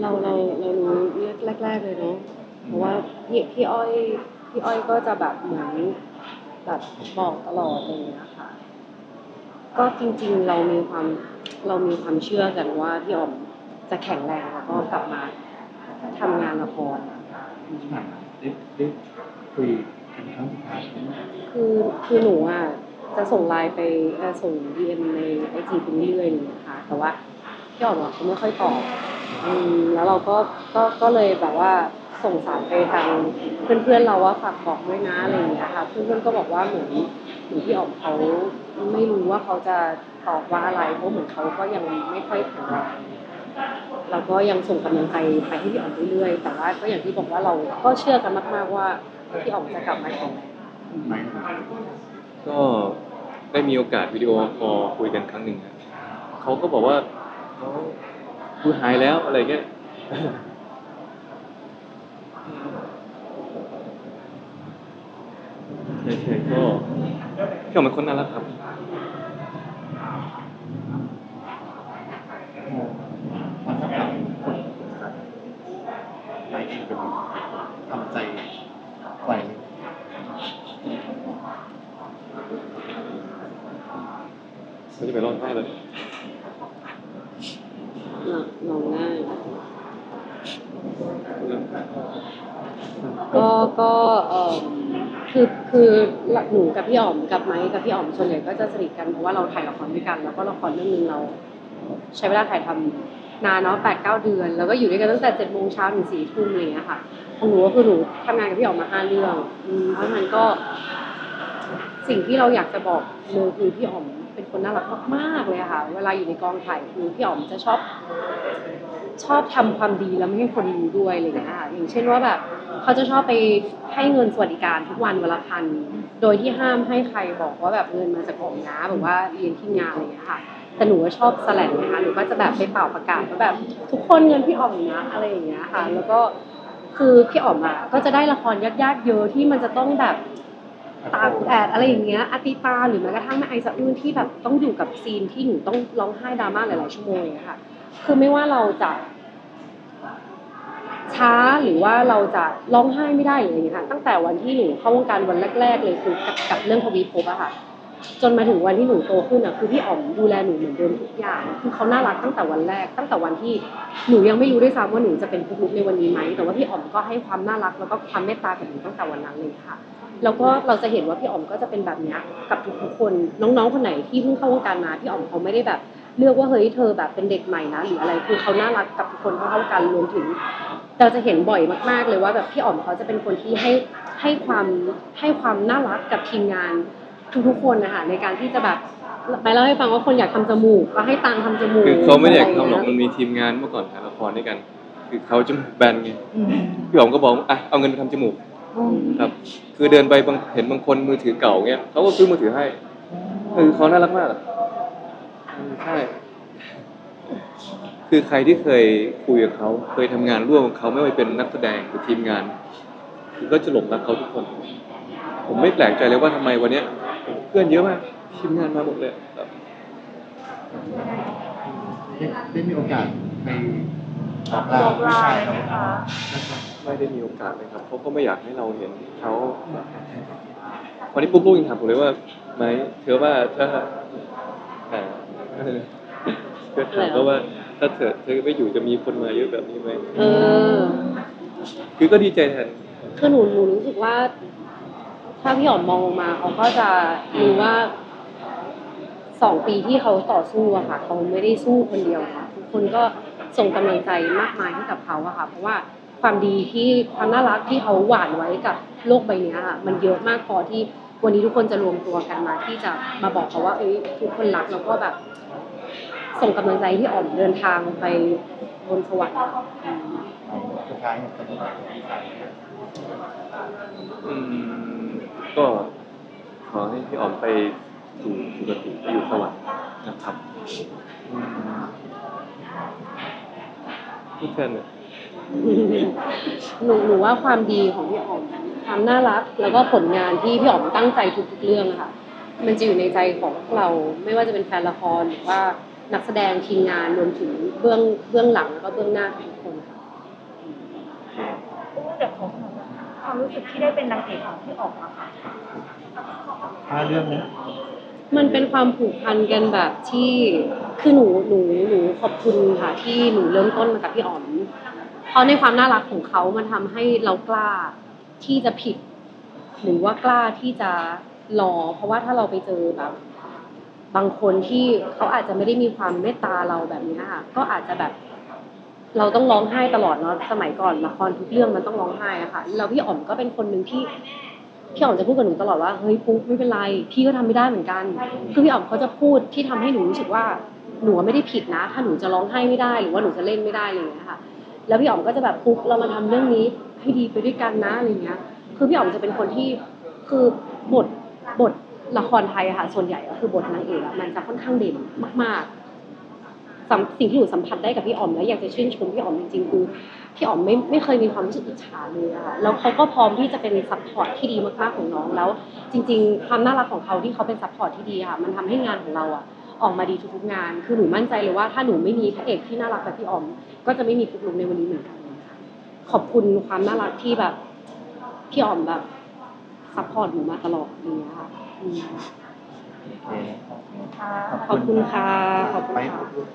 เราเราเรารู้แรก ๆเลยเนาะเพราะว่าพี่พี่อ้อยพี่อ้อยก็จะแบบเหมือนแบบบอกตลอดอะไรอย่างเงี้ยค่ะ ก็จริงๆเรามีความเรามีความเชื่อกันว่าพี่อ๋อมจะแข็งแรงแล้วก็กลับมาทำงานละครที่ผ่านมาได้ได้คุยกันครั้งสุดท้ายไหมคือคือหนูอะจะส่งไลน์ไปเอ่อส่งดีเอ็มในไอจีไปเรื่อยๆอะไรอย่างเลยนะคะแต่ว่าพี่อ๋อมอะเขาไม่ค่อยตอบอืม แล้วเราก็ก็ก็เลยแบบว่าส่งสารไปทางเพื่อนๆเราว่าฝากบอกด้วยนะอะไรอย่างเงี้ยค่ะเพื่อนๆก็บอกว่าเหมือนเหมือนพี่อ๋อมเขาไม่รู้ว่าเขาจะตอบว่าอะไรเพราะเหมือนเขาก็ยังไม่ค่อยแข็งแรงเราก็ยังส่งกำลังใจไปให้พี่อ๋อมเรื่อยๆแต่ว่าก็อย่างที่บอกว่าเราก็เชื่อกันมากๆว่าพี่อ๋อมจะกลับมาแข็งแรงไหมก็ได้มีโอกาสวิดีโอคอลคุยกันครั้งหนึ่งครับเขาก็บอกว่าเขา คือหายแล้วอะไรเงี้ยใช่ใช่ก็พี่ออกเป็นคนน่ารักครับมาสักพักคนไหมเองเป็นทำใจไหวไหมไม่จะไปร้องไห้เลย ลองง่ายก็ก็เออคือคือหนูกับพี่อ๋อมกับไม้กับพี่อ๋อมส่วนใหญ่ก็จะสนิทกันเพราะว่าเราถ่ายละครด้วยกัน แล้วก็ละครเรื่องนึงเรา ใช้เวลาถ่ายทำนานเนาะแปดเก้าเดือน แล้วก็อยู่ด้วยกันตั้งแต่เจ็ดโมงเช้าถึงสี่ทุ่มอะไรอย่างเงี้ยค่ะของหนูก็คือหนูทำงานกับพี่อ๋อมมาห้าเรื่องเพราะฉะนั้นก็ สิ่งที่เราอยากจะบอกเลยคือพี่อ๋อม เป็นคนน่ารักมากๆเลยค่ะ เวลาอยู่ในกองถ่ายคือพี่อ๋อมจะชอบ ชอบทำความดีแล้วไม่ให้คนรู้ด้วยอะไรอย่างเงี้ยค่ะอย่างเช่นว่าแบบเขาจะชอบไปให้เงินสวัสดิการทุกวันวันละพันโดยที่ห้ามให้ใครบอกว่าแบบเงินมาจากของน้าแบบว่าเรียนที่งานอะไรอย่างเงี้ยค่ะแต่หนูก็ชอบแสลงนะคะหนูก็จะแบบไปเป่าประกาศว่าแบบ ทุกคนเงินพี่อ๋อมนะอะไรอย่างเงี้ยค่ะ แล้วก็คือพี่อ๋อมอะก็จะได้ละครยากๆเยอะที่มันจะต้องแบบ ตากแดดอะไรอย่างเงี้ยอาติตาหรือแม้กระทั่งแม่ไอสะอื้นที่แบบต้องอยู่กับซีนที่หนูต้องร้องไห้ดราม่าหลายๆชั่วโมงอย่างเงี้ยค่ะ คือไม่ว่าเราจะช้าหรือว่าเราจะร้องไห้ไม่ได้หรืออะไรอย่างเงี้ยค่ะตั้งแต่วันที่หนูเข้าวงการวันแรก ๆ เลยคือกับกับเรื่องทวีภพอะค่ะ จนมาถึงวันที่หนูโตขึ้นอะคือพี่อ๋อมดูแลหนูเหมือนเดิมทุกอย่างคือเขาน่ารักตั้งแต่วันแรก ตั้งแต่วันที่หนูยังไม่รู้ด้วยซ้ำว่าหนูจะเป็นปุ๊กลุกในวันนี้ไหมแต่ว่าพี่อ๋อมก็ให้ความน่ารักแล้วก็ความเมตตากับหนูตั้งแต่วันนั้นเลยค่ะ แล้วก็เราจะเห็นว่าพี่อ๋อมก็จะเป็นแบบนี้กับทุกๆคนน้องๆคนไหนที่เพิ่งเข้าวงการมาพี่อ๋อมเขาไม่ได้แบบเลือกว่าเฮ้ยเธอแบบเป็นเด็กใหม่นะหรืออะไรคือเขาน่ารักกับทุกคนเท่ากันรวมถึง เราจะเห็นบ่อยมาก ๆ เลยว่าแบบพี่อ๋อมเขาจะเป็นคนที่ให้ให้ความให้ความน่ารักกับทีมงาน ทุกๆคนนะคะในการที่จะแบบไปเล่าให้ฟังว่าคนอยากทำจมูกก็ให้ตังค์ทำจมูกคือเขาไม่ได้อยากะทำหรอกเงี้ยมันมีทีมงานเมื่อก่อนถ่ายละครด้วยกัน คือเขาจมูกแบนไงพี่หอมก็บอกอะเอาเงินไปทำจมูกครับ คือเดินไปบางเห็นบางคนมือถือเก่าเงี้ยเขาก็ซื้อมือถือให้คือเขาน่ารักมากอะอืมใช่คือใครที่เคยคุยกับเขาเคยทำงานร่วมกับเขาไม่ว่าจะเป็นนักแสดงหรือทีมงาน คือก็จะหลงรักเขาทุกคน ผมไม่แปลกใจเลยว่าทำไมวันเนี้ย เพื่อนเยอะมากทีมงานมาหมดเลยครับได้ได้มีโอกาสไปบอกลาพี่ชายเขานะครับไม่ได้มีโอกาสเลยครับเขาก็ไม่อยากให้เราเห็นเขาวันนี้ปุ๊กลูกยังถามผมเลยว่าไหมเธอว่าถ้าอ่าเธอถามก็ว่า ถ้าเธอเธอไม่อยู่จะมีคนมาเยอะแบบนี้ไหมเออ คือก็ดีใจแทนคือหนูหนูรู้สึกว่า ถ้าพี่อ๋อมมองลงมาเขาก็จะรู้ว่าสองปีที่เขาต่อสู้อะค่ะเขาไม่ได้สู้คนเดียวค่ะทุกคนก็ส่งกำลังใจมากมายให้กับเขาอะค่ะเพราะว่าความดีที่ความน่ารักที่เขาหว่านไว้กับโลกใบนี้ค่ะมันเยอะมากพอที่วันนี้ทุกคนจะรวมตัวกันมาที่จะมาบอกเขาว่าเอ้ยทุกคนรักแล้วก็แบบ ส่งกำลังใจที่อ่อมเดินทางไปบนสวรรค์อืมสุดท้ายเนี่ยเป็นพี่ชายอืม ก็ขอให้พี่อ๋อมไปสู่สุคติไปอยู่สวรรค์นะครับอืมพูดแทนเนี่ยหนูหนูว่าความดีของพี่อ๋อมความน่ารัก แล้วก็ผลงานที่พี่อ๋อมตั้งใจทุกๆเรื่องอะค่ะ มันจะอยู่ในใจของพวกเราไม่ว่าจะเป็นแฟนละครหรือว่านักแสดงทีมงานรวมถึงเบื้องเบื้องหลังแล้วก็เบื้องหน้าทุกคนค่ะ เดี๋ยวของ ความรู้สึกที่ได้เป็นนางเอกของพี่ออกอะค่ะถ้าเรื่องนี้มันเป็นความผูกพันกันแบบที่คือหนูหนูหนูขอบคุณค่ะที่หนูเริ่มต้นมากับพี่อ๋อมเพราะในความน่ารักของเขามันทำให้เรากล้าที่จะผิด หรือว่ากล้าที่จะรอ เพราะว่าถ้าเราไปเจอแบบ บางคนที่เขาอาจจะไม่ได้มีความเมตตาเราแบบนี้ค่ะก็อาจจะแบบ เราต้องร้องไห้ตลอดเนาะสมัยก่อนละครทุกเรื่องมันต้องร้องไห้อะค่ะแล้วพี่อ๋อมก็เป็นคนหนึ่งที่พี่อ๋อมจะพูดกับหนูตลอดว่าเฮ้ยปุ๊กไม่เป็นไรพี่ก็ทำไม่ได้เหมือนกันคือพี่อ๋อมเขาจะพูดที่ทำให้หนูรู้สึกว่าหนูไม่ได้ผิดนะ ถ้าหนูจะร้องไห้ไม่ได้หรือว่าหนูจะเล่นไม่ได้อะไรอย่างเงี้ยค่ะ แล้วพี่อ๋อมก็จะแบบปุ๊กเรามาทำเรื่องนี้ให้ดีไปด้วยกันนะอะไรเงี้ย คือพี่อ๋อมจะเป็นคนที่คือบทบทละครไทยอะค่ะส่วนใหญ่ก็คือบทนางเอกอะมันจะค่อนข้างเด่นมาก ๆ สัมสิ่งที่หนูสัมผัสได้กับพี่อ๋อมและอยากจะชื่นชมพี่อ๋อมจริงๆคือพี่อ๋อมไม่ไม่เคยมีความรู้สึกอิจฉาเลยอะค่ะแล้วเขาก็พร้อมที่จะเป็นซัพพอร์ตที่ดีมากๆของน้องแล้ว จริง ๆ ความน่ารักของเขาที่เขาเป็นซัพพอร์ตที่ดีอะค่ะมันทำให้งานของเราอะออกมาดีทุกๆงาน คือหนูมั่นใจเลยว่าถ้าหนูไม่มีพระเอกที่น่ารักแบบพี่อ๋อม ก็จะไม่มีปุ๊กลุกในวันนี้เหมือนกันค่ะขอบคุณความน่ารักที่แบบพี่อ๋อมแบบซัพพอร์ตหนูมาตลอดอย่างเงี้ยค่ะอืมโอเคค่ะขอบคุณค่ะ ขอบคุณไปค่ะปุ๊บ